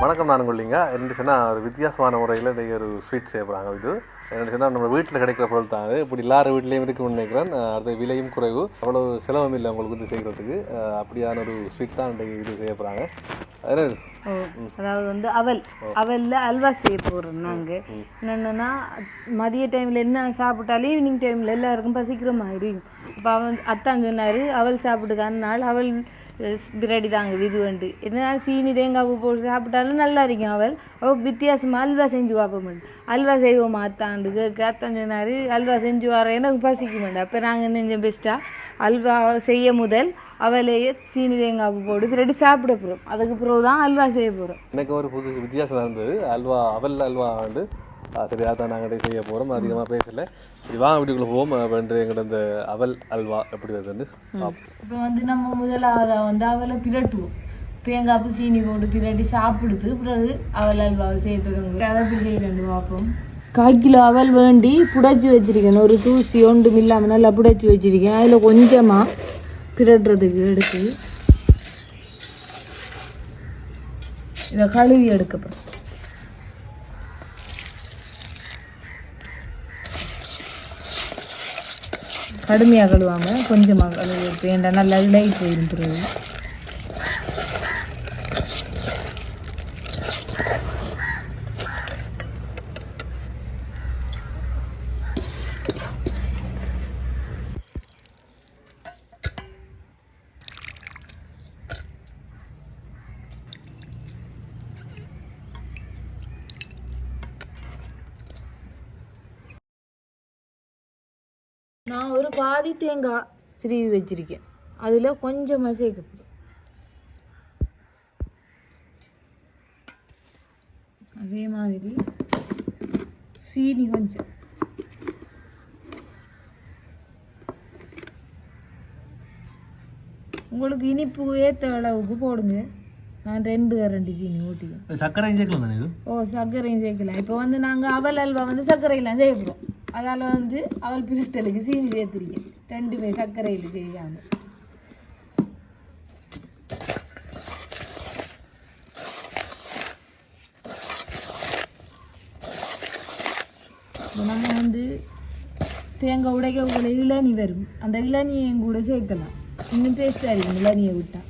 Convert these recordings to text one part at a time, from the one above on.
வணக்கம் நான் கொள்ளிங்க என்ன சொன்னால் ஒரு வித்தியாசமான முறையில் இன்றைக்கி ஒரு ஸ்வீட் செய்ய போகிறாங்க இது. என்ன சொன்னால் நம்ம வீட்டில் கிடைக்கிற பொருள் தான் அது. இப்படி எல்லார் வீட்லேயும் இருக்குன்னு நினைக்கிறேன் அஹ் அது விலையும் குறைவு. அவ்வளோ செலவும் இல்லை உங்களுக்கு வந்து செய்கிறதுக்கு. அப்படியான ஒரு ஸ்வீட் தான் இன்றைக்கி இது செய்ய போகிறாங்க அது ஓ அதாவது வந்து அவல். அவலில் அல்வா செய்ய போகிறோம் நாங்கள் என்னென்னா மதிய டைமில் என்ன சாப்பிட்டாலும் ஈவினிங் டைமில் எல்லாருக்கும் பசிக்கிற மாதிரி. இப்போ அவன் அத்தான் சொன்னார் அவல் சாப்பிட்டுக்கான நாள் அவல் பிரடி தாங்க இது வந்து என்ன சீனி தேங்காய் பூ போட்டு சாப்பிட்டாலும் நல்லா இருக்கும் அவள் அவள் வித்தியாசமாக அல்வா செஞ்சு பார்ப்போம் அல்வா செய்வோம் அத்தாண்டு கேட்க அத்தான் சொன்னார் அல்வா செஞ்சு வர எனக்கு பசிக்க மாட்டேன் அப்போ நாங்கள் நெஞ்சம் பெஸ்ட்டாக அல்வா செய்ய முதல் அவளையே சீனி தேங்காய் பூ போட்டு பிரடி சாப்பிட போகிறோம் அதுக்கு பிறகு தான் அல்வா செய்ய போகிறோம் எனக்கு ஒரு புது வித்தியாசம் இருந்தது அல்வா அவல் அல்வா வந்து சரி அதான் நாங்கள் செய்ய போகிறோம் அதிகமாக பேசல. சரி வாங்க வீட்டுக்குள்ளே போவோம். வந்து எங்கள்கிட்ட இந்த அவல் அல்வா எப்படி வருதுன்னு இப்போ வந்து நம்ம முதலாவதாக வந்து அவலை பிரட்டுவோம். தேங்காய் பூ சீனி போட்டு பிரட்டி சாப்பிடுது பிறகு அவல் அல்வாவை செய்ய தொடங்கு அதை செய்யறது பார்ப்போம். கால் கிலோ அவல் வேண்டி புடைச்சி வச்சிருக்கேன். ஒரு தூசி ஒன்றும் இல்லாமல் நல்லா புடைச்சி வச்சிருக்கேன். அதில் கொஞ்சமாக பிரட்டுறதுக்கு எடுத்து இதை கழுவி எடுக்கப்படும் கடுமையாக கழுவாமல் கொஞ்சமாக கழுவி எடுத்து ஏன்டா நல்லா இலை போயிடும் பாதி தேங்காய் திருவி வச்சிருக்கேன். அதில் கொஞ்சமாக சேர்க்கப்படும் அதே மாதிரி சீனி கொஞ்சம். உங்களுக்கு இனிப்பு ஏற்ற அளவுக்கு போடுங்க. நான் ரெண்டு கரண்டி சீனி ஊட்டிக்கேன் சர்க்கரை சேர்க்கலாம் ஓ சர்க்கரையும் சேர்க்கலாம். இப்போ வந்து நாங்கள் அவல் அல்வா வந்து சர்க்கரையெல்லாம் செய்ய போகிறோம் அதால் வந்து அவள் பிரட்டலுக்கு சீனி சேர்த்துருக்கேன் ரெண்டுமே சர்க்கரையில் செய்யாமல் நாங்கள் வந்து தேங்காய் உடைக்க உள்ள இளநி வரும். அந்த இளநியையும் கூட சேர்க்கலாம். இன்னும் டேஸ்ட்டாக இருக்கும் இளநியை விட்டால்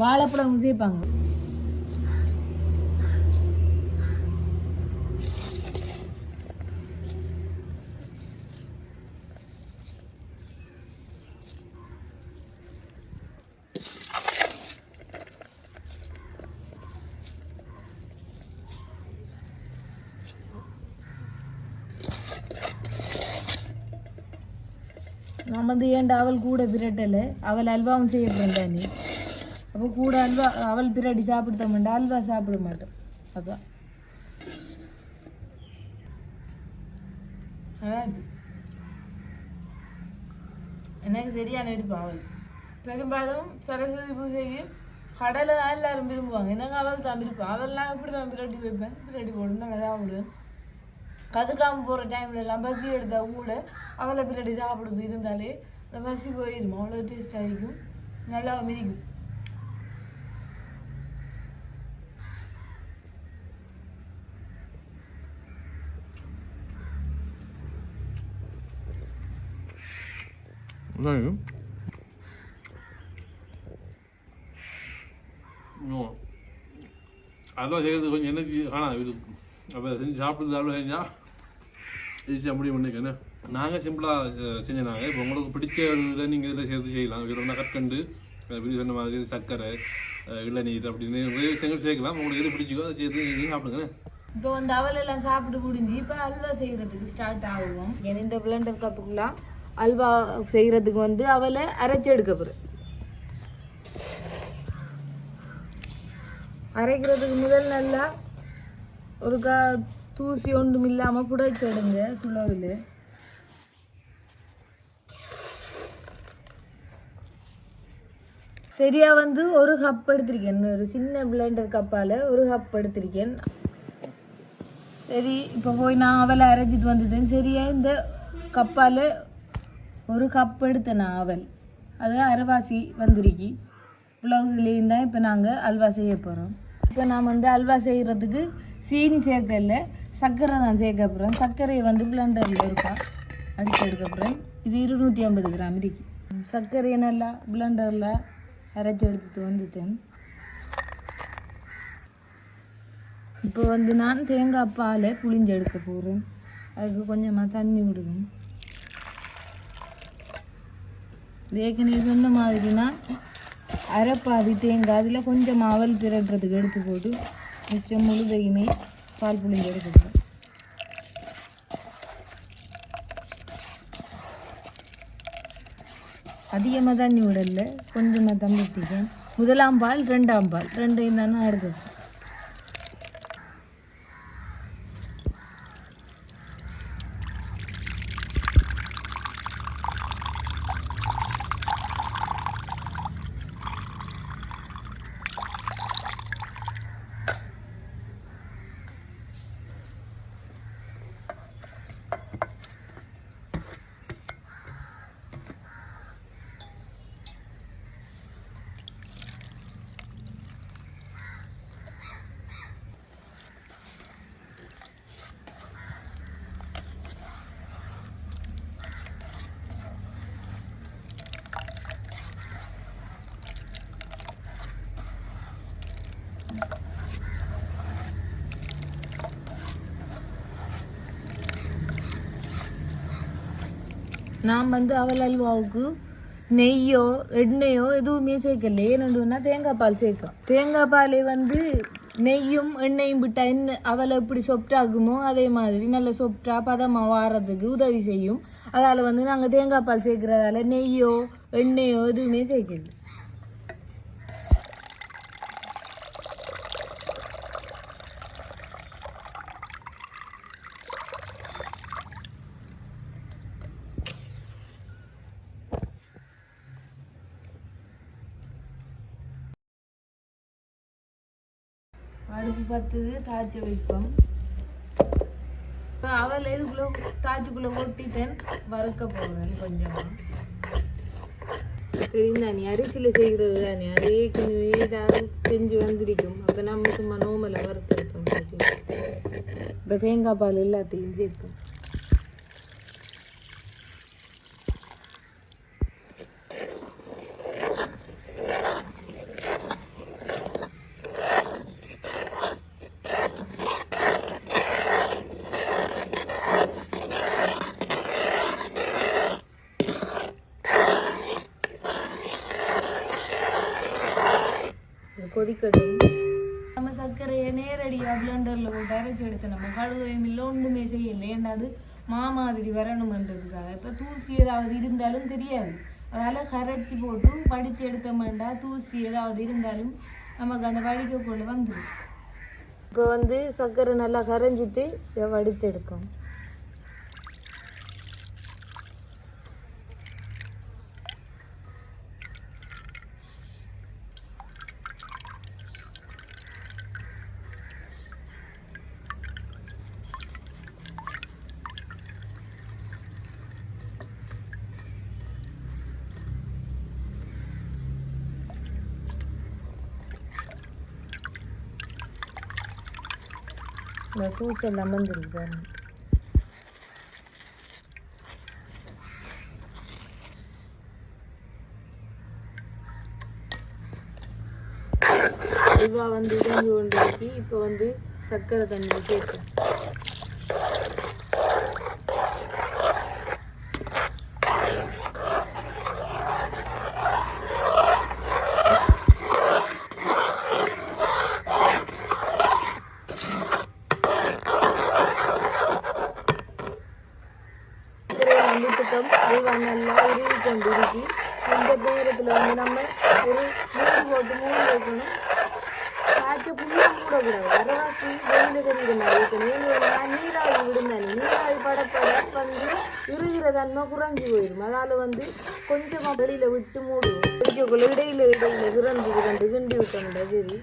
வாழைப்பழமும் சேர்ப்பாங்க. வந்து ஏன்டா அவள் கூட பிரட்டலை அவள் அல்வாவும் செய்ய நீ அப்போ கூட அல்வா அவள் பிரட்டி சாப்பிடுத்த மாட்டா அல்வா சாப்பிட மாட்டோம். அதான். அதான். எனக்கு சரியான விருப்பம் அவள். பெரும்பாலும் சரஸ்வதி பூஜைக்கு கடலை தான் எல்லாரும் விரும்புவாங்க. எனக்கு அவள் தான் விருப்பம். அவள்லாம் எப்படி நான் பிரட்டி வைப்பேன்? பிரட்டி போட்டு நல்லா சாப்பிடுவேன். கதுக்காமல் போகிற டைமில் எல்லாம் பசி எடுத்தால் கூட அவளை பின்னாடி சாப்பிடுறது இருந்தாலே அந்த பசி போயிடும் அவ்வளோ டேஸ்ட்டாக இருக்கும். நல்லா மிதிக்கும். அதான் இது செய்கிறது கொஞ்சம் எனர்ஜி ஆனால் இது அப்போ செஞ்சு சாப்பிடுறது அல்வா செஞ்சால் ஈஸியாக முடிவு பண்ணிக்க நாங்கள் சிம்பிளாக செஞ்சாங்க இப்போ உங்களுக்கு பிடிச்ச ஒரு இதை நீங்கள் இதில் சேர்த்து செய்யலாம். வேறு கற்கண்டு விதி சொன்ன மாதிரி சர்க்கரை இளநீர் அப்படின்னு நிறைய விஷயங்கள் சேர்க்கலாம். உங்களுக்கு எது பிடிச்சிக்கோ அதை சேர்த்து நீங்கள் சாப்பிடுங்க இப்போ வந்து அவல் எல்லாம் சாப்பிட்டு முடிஞ்சு இப்போ அல்வா செய்கிறதுக்கு ஸ்டார்ட் ஆகும். ஏன்னா இந்த பிளண்டர் கப்புக்குலாம் அல்வா செய்கிறதுக்கு வந்து அவலை அரைச்சி எடுக்க போகிறேன் அரைக்கிறதுக்கு முதல் நல்லா ஒரு கா தூசி ஒன்றும் இல்லாமல் புடைச்சிடுங்க சுழவில். சரியாக வந்து ஒரு கப் எடுத்திருக்கேன். ஒரு சின்ன பிளண்டர் கப்பால் ஒரு கப் எடுத்திருக்கேன். சரி இப்போ போய் நான் அவலை அரைச்சிட்டு வந்துட்டேன் சரியா இந்த கப்பால் ஒரு கப் எடுத்தேன் நான் அவல். அது அரைவாசி வந்திருக்கி. இவ்வளவுலேயும் தான் இப்போ நாங்கள் அல்வா செய்ய போகிறோம் இப்போ நான் வந்து அல்வா செய்கிறதுக்கு சீனி சேர்க்கல. சர்க்கரை தான் சேர்க்க போகிறேன் சர்க்கரையை வந்து பிளண்டரில் இருக்கா அடிச்சு எடுக்க போகிறேன் இது இருநூற்றி ஐம்பது கிராம் இருக்கு. சர்க்கரையை நல்லா பிளண்டரில் அரைச்சி எடுத்துட்டு வந்துட்டேன். இப்போ வந்து நான் தேங்காய் பாலை புளிஞ்சு எடுக்க போகிறேன் அதுக்கு கொஞ்சமாக தண்ணி விடுவேன். ஏற்கனவே சொன்ன மாதிரினா அரைப்பாதி தேங்காய் அதில் கொஞ்சம் அவல் திரட்டுறதுக்கு எடுத்து போட்டு மிச்சம் முழுதையுமே பால் புளிஞ்சு எடுத்துக்கிறேன் அதிகமாக தண்ணி விடல. கொஞ்சமாக தான் விட்டுட்டேன் முதலாம் பால் ரெண்டாம் பால். ரெண்டையும் தானே எடுக்குது நான் வந்து அவல் அல்வாவுக்கு நெய்யோ எண்ணெயோ எதுவுமே சேர்க்கல ஏன்னு தேங்காய் பால் சேர்க்கும் தேங்காய் பாலை வந்து நெய்யும் எண்ணெயும் விட்டால் என்ன அவளை எப்படி சொப்டாகுமோ அதே மாதிரி நல்ல சொப்டா பதமாக வாரத்துக்கு உதவி செய்யும். அதால் வந்து நாங்கள் தேங்காய் பால் சேர்க்குறதால நெய்யோ எண்ணெயோ எதுவுமே சேர்க்கல. காய்ச்சி வைப்போம். இப்போ அவல் இதுக்குள்ளே காய்ச்சிக்குள்ளே ஒட்டிட்டேன் வறுக்க போகிறேன் கொஞ்சமாக சரிங்களா நீ அரிசியில் செய்கிறது தானே. அதே கொஞ்சம் செஞ்சு வந்திருக்கும். அப்போ நம்ம சும்மா நோமலை வறுத்தெடுத்தோம் இப்போ தேங்காய் பால் எல்லாத்தையும் சேர்ப்போம் இது கொதிக்கட்டும் நம்ம சர்க்கரையை நேரடியாக பிளண்டரில் போட்டு அரைச்சி எடுத்து நம்ம கழுவையும் இல்லை ஒன்றுமே செய்யலை. ஏன்னா அது மாமாதிரி வரணுமன்றதுக்காக. இப்போ தூசி ஏதாவது இருந்தாலும் தெரியாது. அதனால் கரைச்சி போட்டு படித்து எடுத்த மாட்டா தூசி ஏதாவது இருந்தாலும் நமக்கு அந்த வடிக்கக்குள்ள வந்துடும் இப்போ வந்து சர்க்கரை நல்லா கரைஞ்சிட்டு இதை வடித்து எடுக்கும் இந்த சூஸ் எல்லாம் வந்துருக்கு பாருங்க வந்து இறங்கி கொண்டு இப்போ வந்து சர்க்கரை தண்ணி சேர்க்கலாம் சர்க்கரையை வந்துட்டுட்டோம் அல்வா நல்லா உருவி கொண்டிருக்கு இந்த நேரத்தில் வந்து நம்ம ஒரு மூணு போட்டு மூணு வைக்கணும். காய்ச்ச புள்ளி மூடக்கூடாது வரவாசி வெயில் தெரியுது மாதிரி வைக்கணும் நீராவி விடுந்தானே நீராவி படப்பட வந்து இருகிற தன்மை குறைஞ்சி போயிடும். அதனால வந்து கொஞ்சமாக வெளியில் விட்டு மூடுவோம் பிடிக்கக்குள்ள இடையில இடையில சுரந்து சுரண்டு கிண்டி விட்டோம்டா சரி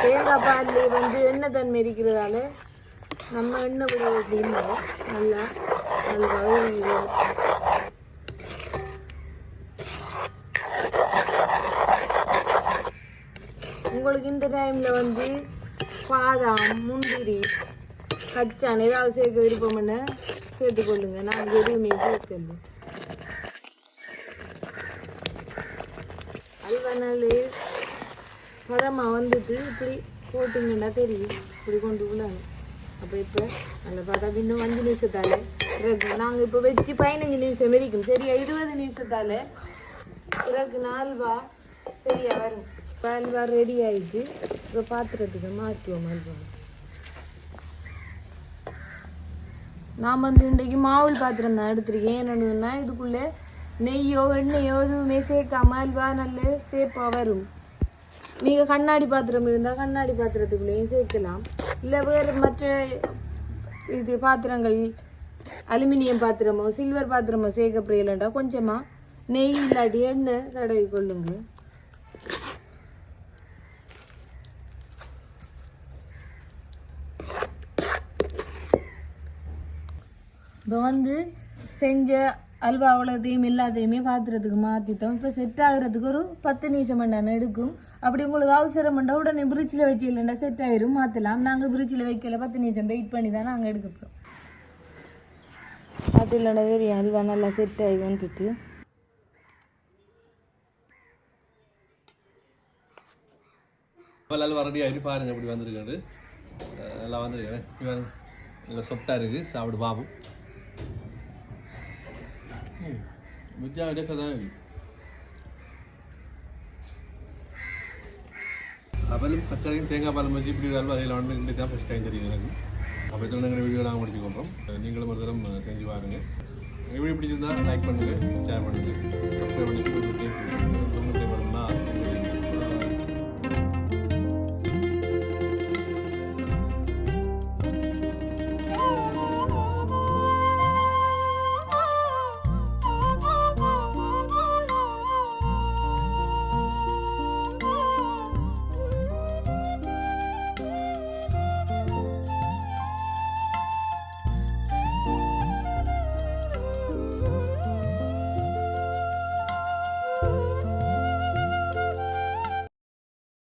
தேங்காய் பாலில் வந்து எண்ணெய் தன்மை இருக்கிறதால நம்ம எண்ணெய் விட அப்படின்னா நல்லா நல்லா உங்களுக்கு இந்த டைமில் வந்து பாதாம் முந்திரி கச்சான் ஏதாவது சேர்க்க விருப்பம்னு சேர்த்துக்கொள்ளுங்க நான் எதுவுமே சேர்த்து சேர்க்கல அல்வனாலே நாள் பதமா வந்துட்டு இப்படி போட்டிங்கன்னா தெரியும் இப்படி கொண்டு விடணும் அப்போ இப்போ நல்லா பார்த்தா இன்னும் அஞ்சு நிமிஷத்தால பிறகு நாங்கள் இப்போ வச்சு பதினஞ்சு நிமிஷம் வரைக்கும் சரியா? இருபது நிமிஷத்தால பிறகு அல்வா சரியா வரும். இப்போ அல்வா ரெடி ஆயிடுச்சு இப்போ பாத்திரத்துக்கு மாற்றுவோம் அல்வா. நான் வந்து இன்றைக்கு மாவுள் பாத்திரம் தான் எடுத்திருக்கேன். என்னன்னா இதுக்குள்ளே நெய்யோ எண்ணெயோ எதுவுமே சேர்க்காம அல்வா நல்ல சேப்பாக வரும். நீங்கள் கண்ணாடி பாத்திரம் இருந்தால் கண்ணாடி பாத்திரத்துக்குள்ளேயும் சேர்க்கலாம். இல்லை வேறு மற்ற இது பாத்திரங்கள் அலுமினியம் பாத்திரமோ சில்வர் பாத்திரமோ சேர்க்க புரியலண்டா கொஞ்சமாக நெய் இல்லாட்டி எண்ணெய் தடவி கொள்ளுங்க. இப்போ வந்து செஞ்ச அல்வா அவ்வளோத்தையும் எல்லாத்தையுமே பாத்திரத்துக்கு மாற்றிட்டோம் இப்போ செட் ஆகிறதுக்கு ஒரு பத்து நிமிஷம் மண்டான எடுக்கும். அப்படி உங்களுக்கு அவசரம் பண்ணா உடனே பிரிட்ஜில் வச்சு இல்லைன்னா செட் ஆயிரும் மாற்றலாம் நாங்கள் பிரிட்ஜில் வைக்கல பத்து நிமிஷம் வெயிட் பண்ணி தான் நாங்கள் எடுக்க போகிறோம் அது இல்லைன்னா தெரியும் அல்வா நல்லா செட் ஆகி வந்துட்டு. நல்லா ரெடி ஆகிட்டு பாருங்க இப்படி வந்திருக்காரு நல்லா வந்திருக்கேன். இவன் நல்லா சொப்டாக இருக்குது சாப்பிடு பாபும் மிச்சா டேஸ்டாக தான் இருக்கு அவலும் சர்க்கரையும் தேங்காய் பாலும் வச்சு இப்படி அல்வா அதில் வந்து இன்றைக்கு தான் ஃபஸ்ட் டைம் தெரியுது எனக்கு அப்போ இதில் நாங்கள் வீடியோ நாங்கள் முடிச்சு கொண்டோம் நீங்களும் ஒரு தரம் செஞ்சு பாருங்கள் வீடியோ பிடிச்சிருந்தா லைக் பண்ணுங்கள் ஷேர் பண்ணுங்கள் சப்ஸ்கிரைப் பண்ணிட்டு